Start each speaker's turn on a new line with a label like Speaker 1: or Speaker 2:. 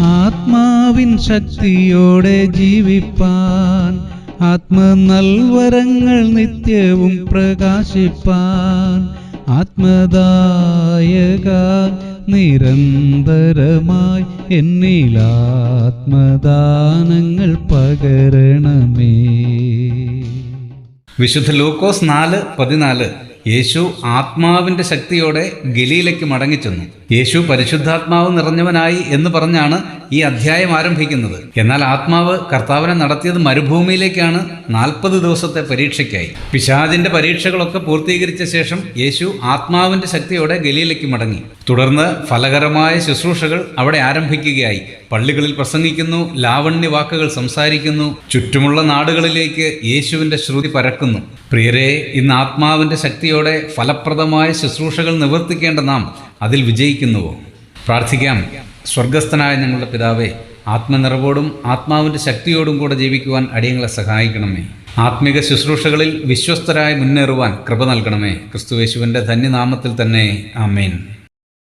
Speaker 1: ആത്മാവിൻ ശക്തിയോടെ ജീവിപ്പാൻ ആത്മ നൽവരങ്ങൾ നിത്യവും പ്രകാശിപ്പാൻ ആത്മദായക നിരന്തരമായി എന്നിൽ ആത്മദാനങ്ങൾ പകരണമേ.
Speaker 2: വിശുദ്ധ ലൂക്കോസ് നാല് പതിനാല് യേശു ആത്മാവിന്റെ ശക്തിയോടെ ഗലീലയ്ക്ക് മടങ്ങിച്ചെന്നു. യേശു പരിശുദ്ധാത്മാവ് നിറഞ്ഞവനായി എന്ന് പറഞ്ഞാണ് ഈ അധ്യായം ആരംഭിക്കുന്നത്. എന്നാൽ ആത്മാവ് കർത്താവിനെ നടത്തിയത് മരുഭൂമിയിലേക്കാണ് നാൽപ്പത് ദിവസത്തെ പരീക്ഷയ്ക്കായി. പിശാദിന്റെ പരീക്ഷകളൊക്കെ പൂർത്തീകരിച്ച ശേഷം യേശു ആത്മാവിന്റെ ശക്തിയോടെ ഗലീലയ്ക്ക് മടങ്ങി. തുടർന്ന് ഫലകരമായ ശുശ്രൂഷകൾ അവിടെ ആരംഭിക്കുകയായി. പള്ളികളിൽ പ്രസംഗിക്കുന്നു ലാവണ്യ വാക്കുകൾ സംസാരിക്കുന്നു ചുറ്റുമുള്ള നാടുകളിലേക്ക് യേശുവിന്റെ ശ്രുതി പരക്കുന്നു. പ്രിയരെ ഇന്ന് ആത്മാവിന്റെ ശക്തിയോടെ ഫലപ്രദമായ ശുശ്രൂഷകൾ നിവർത്തിക്കേണ്ട നാം അതിൽ വിജയിക്കുന്നുവോ? പ്രാർത്ഥിക്കാം. സ്വർഗസ്ഥനായ ഞങ്ങളുടെ പിതാവേ ആത്മനിറവോടും ആത്മാവിന്റെ ശക്തിയോടും കൂടെ ജീവിക്കുവാൻ അടിയങ്ങളെ സഹായിക്കണമേ. ആത്മിക ശുശ്രൂഷകളിൽ വിശ്വസ്തരായി മുന്നേറുവാൻ കൃപ നൽകണമേ. ക്രിസ്തുവേശുവിന്റെ ധന്യനാമത്തിൽ തന്നെ. ആമേൻ.